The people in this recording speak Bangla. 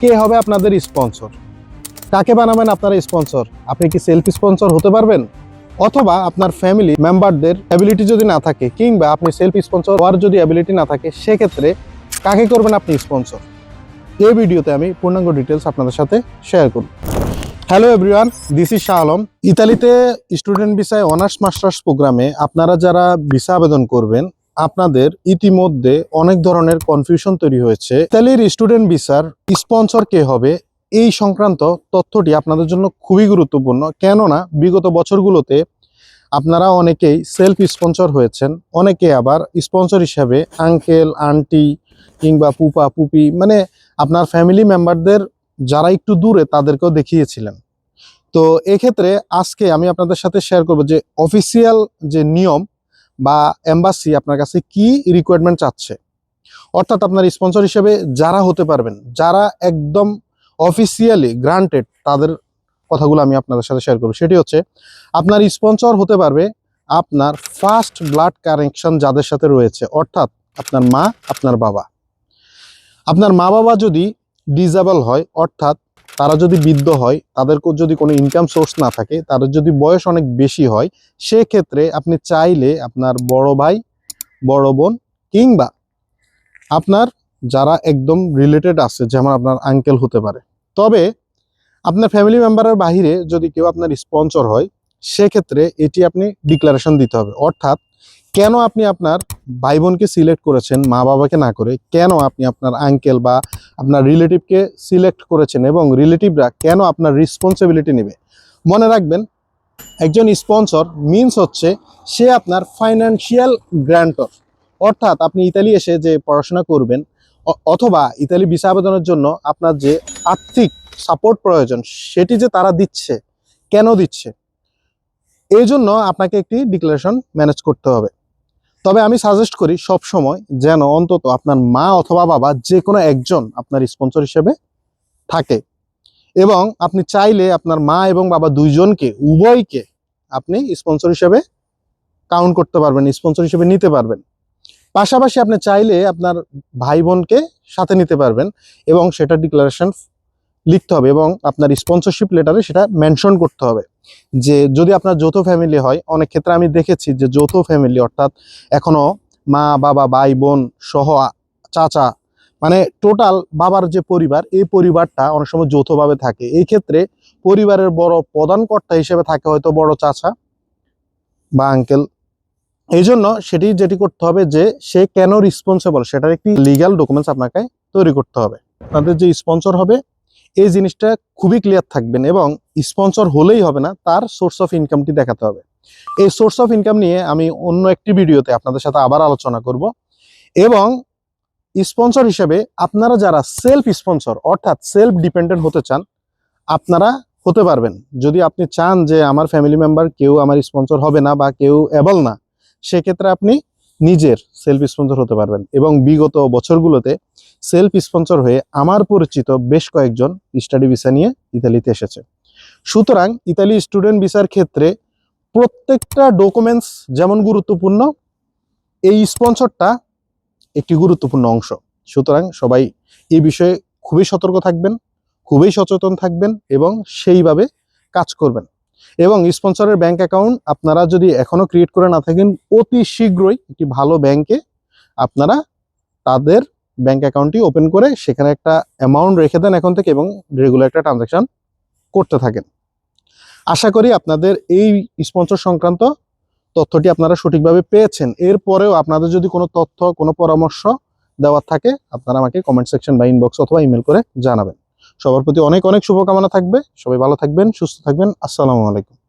কে হবে আপনাদের স্পন্সর? কাকে বানাবেন আপনারা স্পন্সর? আপনি কি সেলফ স্পন্সর হতে পারবেন? অথবা আপনার ফ্যামিলি মেম্বারদের অ্যাবিলিটি যদি না থাকে, কিংবা আপনি সেলফ স্পন্সর হওয়ার যদি অ্যাবিলিটি না থাকে, সেক্ষেত্রে কাকে করবেন আপনি স্পন্সর এই ভিডিওতে আমি পূর্ণাঙ্গ ডিটেলস আপনাদের সাথে শেয়ার করব। Hello everyone this is Shah Alam ইতালিতে স্টুডেন্ট ভিসায় অনার্স মাস্টার্স প্রোগ্রামে আপনারা যারা ভিসা আবেদন করবেন আপনাদের ইতিমধ্যে অনেক ধরনের কনফিউশন তৈরি হয়েছে। ইতালির স্টুডেন্ট ভিসার স্পন্সর কে হবে এই সংক্রান্ত তথ্যটি আপনাদের জন্য খুবই গুরুত্বপূর্ণ। কেননা, বিগত বছরগুলোতে আপনারা অনেকেই সেলফ স্পন্সর হয়েছেন, অনেকে আবার স্পন্সর হিসাবে আঙ্কেল আন্টি কিংবা পুপা পুপি মানে আপনার ফ্যামিলি মেম্বারদের যারা একটু দূরে তাদেরকেও দেখিয়েছিলেন। তো এক্ষেত্রে আজকে আমি আপনাদের সাথে শেয়ার করব যে অফিসিয়াল যে নিয়ম বা এম্বাসি আপনার কাছে কি রিকোয়ারমেন্ট চাচ্ছে? অর্থাৎ আপনার স্পন্সর হিসেবে যারা হতে পারবেন, যারা একদম অফিসিয়ালি গ্রান্টেড তাদের কথাগুলো আমি আপনাদের সাথে শেয়ার করব। সেটি হচ্ছে, আপনার স্পন্সর হতে পারবে আপনার ফার্স্ট ব্লাড কানেকশন যাদের সাথে রয়েছে, অর্থাৎ আপনার মা, আপনার বাবা। আপনার মা বাবা যদি ডিজেবল হয়, অর্থাৎ তারা যদি বৃদ্ধ হয় তাদের যদি কোনো ইনকাম সোর্স না থাকে, তাদের যদি বয়স অনেক বেশি হয়, সেক্ষেত্রে আপনি চাইলে আপনার বড় ভাই, বড় বোন কিংবা আপনার যারা একদম রিলেটেড আছে, যেমন আপনার আঙ্কেল হতে পারে। তবে আপনার ফ্যামিলি মেম্বারের বাহিরে যদি কেউ আপনার স্পন্সর হয়, সেক্ষেত্রে এটি আপনি ডিক্লারেশন দিতে হবে। অর্থাৎ কেন আপনি আপনার ভাই বোনকে সিলেক্ট করেছেন মা বাবাকে না করে? কেন আপনি আপনার আঙ্কেল বা আপনার রিলেটিভকে সিলেক্ট করেছেন এবং রিলেটিভরা কেন আপনার রেসপন্সিবিলিটি নেবে? মনে রাখবেন, একজন স্পন্সর মিনস হচ্ছে সে আপনার ফাইন্যান্সিয়াল গ্র্যান্টর অর্থাৎ আপনি ইতালি এসে যে পড়াশোনা করবেন অথবা ইতালি ভিসা আবেদনের জন্য আপনার যে আর্থিক সাপোর্ট প্রয়োজন, সেটি যে তারা দিচ্ছে, কেন দিচ্ছে? এই জন্য আপনাকে একটি ডিক্লারেশন ম্যানেজ করতে হবে। তবে আমি সাজেস্ট করি সব সময় যেন অন্তত আপনার মা অথবা বাবা যে কোনো একজন আপনার স্পন্সর হিসেবে থাকে। এবং আপনি চাইলে আপনার মা এবং বাবা দুইজনকে, উভয়কে আপনি স্পন্সর হিসেবে কাউন্ট করতে পারবেন স্পন্সর হিসেবে নিতে পারবেন। পাশাপাশি আপনি চাইলে আপনার ভাই বোনকে সাথে নিতে পারবেন এবং সেটা ডিক্লারেশন লিখতে হবে এবং আপনার স্পন্সরশিপ লেটারে সেটা মেনশন করতে হবে। যে যদি আপনার যৌথ ফ্যামিলি হয়, অনেক ক্ষেত্রে আমি দেখেছি যে যৌথ ফ্যামিলি অর্থাৎ এখনও মা, বাবা, ভাই, বোন সহ চাচা মানে টোটাল বাবার যে পরিবার, এই পরিবারটা অনেক সময় যৌথভাবে থাকে। এই ক্ষেত্রে পরিবারের বড় প্রধান কর্তা হিসেবে থাকে হয়তো বড় চাচা বা আঙ্কেল এই জন্য সেটি যেটি করতে হবে যে সে কেন রেসপন্সিবল সেটার একটি লিগ্যাল ডকুমেন্টস আপনাকে তৈরি করতে হবে। আপনাদের যে স্পন্সর হবে এই জিনিসটা খুবই ক্লিয়ার থাকবেন এবং স্পন্সর হলেই হবে না, তার সোর্স অফ ইনকামটি দেখাতে হবে। এই সোর্স অফ ইনকাম নিয়ে আমি অন্য একটি ভিডিওতে আপনাদের সাথে আবার আলোচনা করব এবং স্পন্সর হিসেবে আপনারা যারা সেলফ স্পন্সর অর্থাৎ সেলফ ডিপেন্ডেন্ট হতে চান, আপনারা হতে পারবেন। যদি আপনি চান যে আমার ফ্যামিলি মেম্বার কেউ আমার স্পন্সর হবে না বা কেউ অ্যাবল না, সেক্ষেত্রে আপনি নিজের সেলফ স্পন্সর হতে পারবেন। এবং বিগত বছরগুলোতে সেলফ স্পন্সর হয়ে আমার পরিচিত বেশ কয়েকজন স্টাডি ভিসা নিয়ে ইতালিতে এসেছে। সুতরাং ইতালি স্টুডেন্ট ভিসার ক্ষেত্রে প্রত্যেকটা ডকুমেন্টস যেমন গুরুত্বপূর্ণ, এই স্পন্সরটা একটি গুরুত্বপূর্ণ অংশ। সুতরাং সবাই এই বিষয়ে খুবই সতর্ক থাকবেন, খুবই সচেতন থাকবেন এবং সেইভাবে কাজ করবেন। এবং স্পন্সরের ব্যাংক অ্যাকাউন্ট আপনারা যদি এখনও ক্রিয়েট করে না থাকেন, অতি শীঘ্রই একটি ভালো ব্যাংকে আপনারা তাদের ব্যাংক অ্যাকাউন্টটি ওপেন করে সেখানে একটা অ্যামাউন্ট রেখে দেন এখন থেকে এবং রেগুলার একটা ট্রানজাকশন করতে থাকেন। আশা করি আপনাদের এই স্পন্সর সংক্রান্ত তথ্যটি আপনারা সঠিকভাবে পেয়েছেন। এরপরেও আপনাদের যদি কোনো তথ্য, কোনো পরামর্শ দেওয়ার থাকে, আপনারা আমাকে কমেন্ট সেকশন বা ইনবক্স অথবা ইমেল করে জানাবেন। সবার প্রতি অনেক অনেক শুভকামনা থাকবে। সবাই ভালো থাকবেন সুস্থ থাকবেন। আসসালামু আলাইকুম।